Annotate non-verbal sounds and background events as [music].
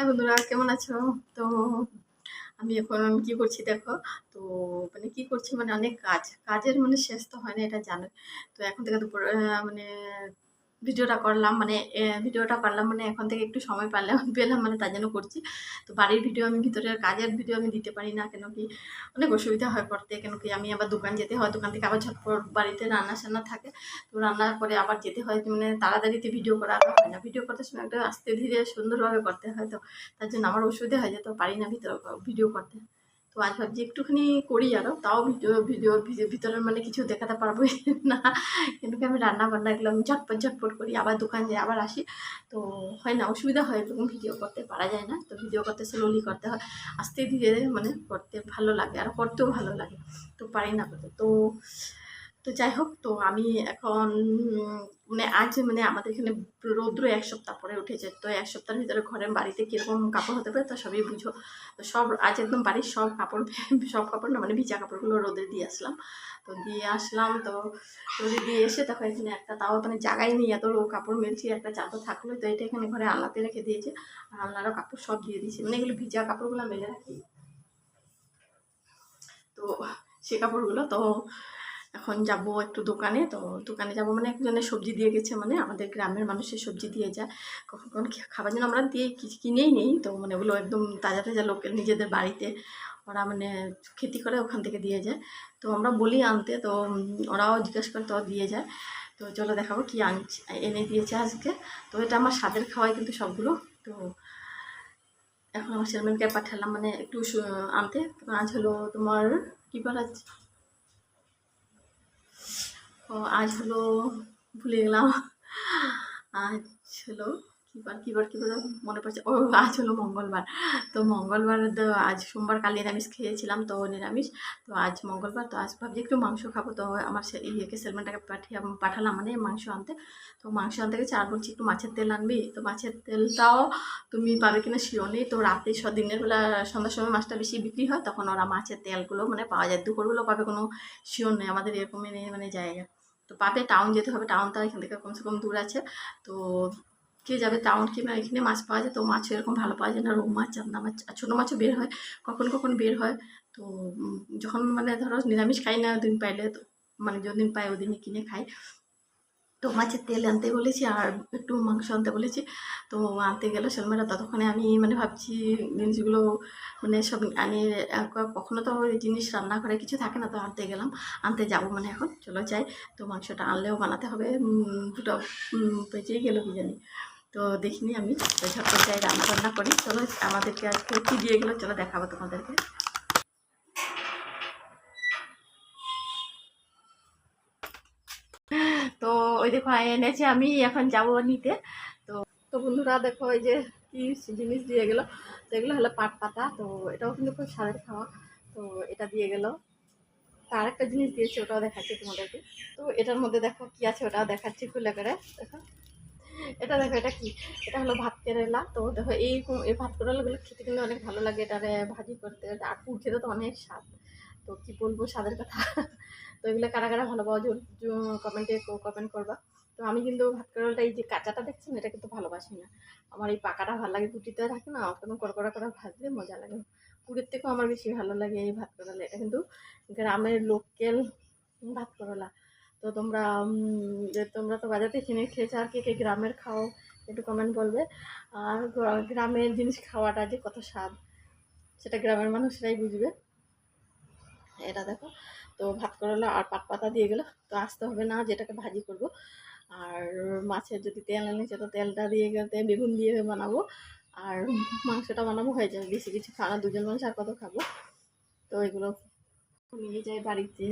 High বন্ধুরা, কেমন আছো? তো আমি এখন আমি কি করছি দেখো? তো মানে কি করছি? মানে অনেক কাজ। কাজের মানে শেষ তো হয় না, এটা জানো তো এখন থেকে তো মানে ভিডিওটা করলাম মানে ভিডিওটা করলাম মানে এখন থেকে একটু সময় পারলাম পেলাম মানে তার জন্য করছি। তো বাড়ির ভিডিও আমি, ভিতরের কাজের ভিডিও আমি দিতে পারি না, কেন কি অনেক অসুবিধা হয় করতে কেন কি আমি আবার দোকান যেতে হয়, দোকান থেকে আবার ঝটপট বাড়িতে রান্না সান্না থাকে। তো রান্না করে আবার যেতে হয় মানে তাড়াতাড়িতে ভিডিও করা হয় না। ভিডিও করতে সময় একটা আস্তে ধীরে সুন্দরভাবে করতে হয় তো, তার জন্য আমার অসুবিধা হয়ে যেত পারি না ভিতরে ভিডিও করতে। তো আজ ভাবছি একটুখানি করি আরও তাও ভিডিও, ভিডিওর ভিতরে মানে কিছু দেখাতে পারব না। কিন্তু আমি রান্না বান্না এগুলো আমি ঝটপট ঝটপট করি, আবার দোকান যাই, আবার আসি। তো হয় না, অসুবিধা হয় এরকম ভিডিও করতে, পারা যায় না। তো ভিডিও করতে স্লোলি করতে হয়। আস্তে ধীরে মানে করতে ভালো লাগে, আর করতেও ভালো লাগে। তো পারি না করতে। তো তো যাই হোক তো আমি এখন মানে আজ মানে আমাদের এখানে রৌদ্র এক সপ্তাহ পরে উঠেছে। তো এক সপ্তাহের ভিতরে ঘরের বাড়িতে কীরকম কাপড় হতে পারে তো সবই বুঝো। তো সব, আজ একদম বাড়ির সব কাপড় [laughs] সব কাপড় না মানে ভিজা কাপড়গুলো রোদে দিয়ে আসলাম। তো দিয়ে আসলাম, তো রোদে দিয়ে এসে তখন এখানে একটা তাও মানে জায়গায় নিয়ে এত কাপড় মেলছি, একটা চাদর থাকল, তো এটা এখানে ঘরে আলনাতে রেখে দিয়েছে। আর আলনারও কাপড় সব দিয়ে দিয়েছে। মানে এগুলো ভিজা কাপড়গুলো মেলে রাখি। তো সে কাপড়গুলো, তো এখন যাব একটু দোকানে, তো দোকানে যাব মানে একজনের সবজি দিয়ে গেছে মানে আমাদের গ্রামের মানুষের সবজি দিয়ে যায় কখন কখন খাবার জন্য আমরা দিয়ে কিনেই নেই, তো মানে ওগুলো একদম তাজা তাজা লোকের নিজেদের বাড়িতে ওরা মানে খেতি করে ওখান থেকে দিয়ে যায়। তো আমরা বলি আনতে, তো ওরাও জিজ্ঞেস করে তো দিয়ে যায়। তো চলো দেখাবো কি আনছে, এনে দিয়েছে আজকে। তো এটা আমার স্বাদের খাওয়াই কিন্তু সবগুলো। তো এখন আমার সেলম্যানকে পাঠালাম মানে একটু আনতে। আজ হলো তোমার কী বার আজ ও আজ হলো, ভুলে গেলাম। আজ হলো কিবার কিবার কিবার মনে পড়ছে। ও, আজ হলো মঙ্গলবার। তো মঙ্গলবার, তো আজ সোমবার, কাল নিরামিষ খেয়েছিলাম, তো নিরামিষ। তো আজ মঙ্গলবার, তো আজ ভাবছি একটু মাংস খাব। তো আমার ইয়েকে, সেলমেনটাকে পাঠিয়ে পাঠালাম মানে মাংস আনতে। তো মাংস আনতে গেছে, আর বলছি, একটু মাছের তেল আনবি? তো মাছের তেলটাও তুমি পাবে কিনা শিও নেই। তো রাতে দিনের বেলা সন্ধ্যার সময় মাছটা বেশি বিক্রি হয়, তখন ওরা মাছের তেলগুলো মানে পাওয়া যায়। দুপুরগুলো পাবে কোনো শিওর নেই, আমাদের এরকমই মানে জায়গা। তো পাবে টাউন যেতে হবে টাউন তো এখান থেকে কমসে কম দূর আছে। তো কে যাবে টাউন কিংবা এখানে মাছ পাওয়া যায়, তো মাছ এরকম ভালো পাওয়া যায় না রৌ মাছ, চান্দা মাছ, আর ছোটো মাছও বের হয়, কখন কখন বের হয়। তো যখন মানে ধরো নিরামিষ খাই না দিন পাইলে তো মানে যদিন পাই ওদিনই কিনে খাই। তো মাছের তেল আনতে বলেছি আর একটু মাংস আনতে বলেছি। তো আনতে গেল সেলমেরা ততক্ষণে আমি মানে ভাবছি জিনিসগুলো মানে সব এক- কখনো তো জিনিস রান্না করে কিছু থাকে না, তো আনতে গেলাম। আনতে যাব মানে এখন, চলো যাই। তো মাংসটা আনলেও বানাতে হবে দুটো বেঁচেই গেলো কি জানি। তো দেখিনি আমি ঝটপট যাই রান্না বান্না করি। চলো আমাদেরকে আজকে কী দিয়ে গেলো, চলো দেখাবো তোমাদেরকে। ওই দেখো এনেছে আমি, এখন যাব নিতে। তো তো বন্ধুরা, দেখো এই যে কি জিনিস দিয়ে গেলো। তো এগুলো হলো পাট পাতা, তো এটাও কিন্তু খুব স্বাদের খাওয়া। তো এটা দিয়ে গেল। আর একটা জিনিস দিয়েছে, ওটাও দেখাচ্ছি তোমাদেরকে। তো এটার মধ্যে দেখো কি আছে, ওটাও দেখাচ্ছি খুলে করে। দেখো। এটা দেখো, এটা কি? এটা হলো ভাত কেরেলা। তো দেখো, এই এই ভাত কেরেলাগুলো খেতে কিন্তু অনেক ভালো লাগে। এটারে ভাজি করতে, আর পুর খেতে তো অনেক স্বাদ। তো কি বলব, স্বাদের কথা। তো এগুলো কারা কারা ভালো পাওয়া কমেন্টে কমেন্ট করবা। তো আমি কিন্তু ভাত কেরেলাটা এই যে কাঁচাটা দেখছেন, এটা কিন্তু ভালোবাসি না। আমার এই পাকাটা ভালো লাগে কুটিতে থাকে না, একদম কড়কড়া করে ভাজলে মজা লাগে। পুরের থেকেও আমার বেশি ভালো লাগে এই ভাত কেরেলা এটা কিন্তু গ্রামের লোকেল ভাত কেরেলা তো তোমরা তোমরা তো বাজারে কিনে খেয়েছো আর কে কে গ্রামের খাও, একটু কমেন্ট বলবে। আর গ্রামের জিনিস খাওয়াটা যে কত স্বাদ, সেটা গ্রামের মানুষরাই বুঝবে। এটা দেখো। তো ভাত করলা আর পাট পাতা দিয়ে গেলো। তো আসতে হবে না, যেটাকে ভাজি করব। আর মাছের যদি তেল এনেছে তো তেলটা দিয়ে গেলে বেগুন দিয়ে বানাবো। আর মাংসটা বানাবো, হয়ে যাবে বেশি কিছু খাওয়া দুজন মানুষ আর কত খাব? তো এগুলো নিয়ে যাই বাড়িতে।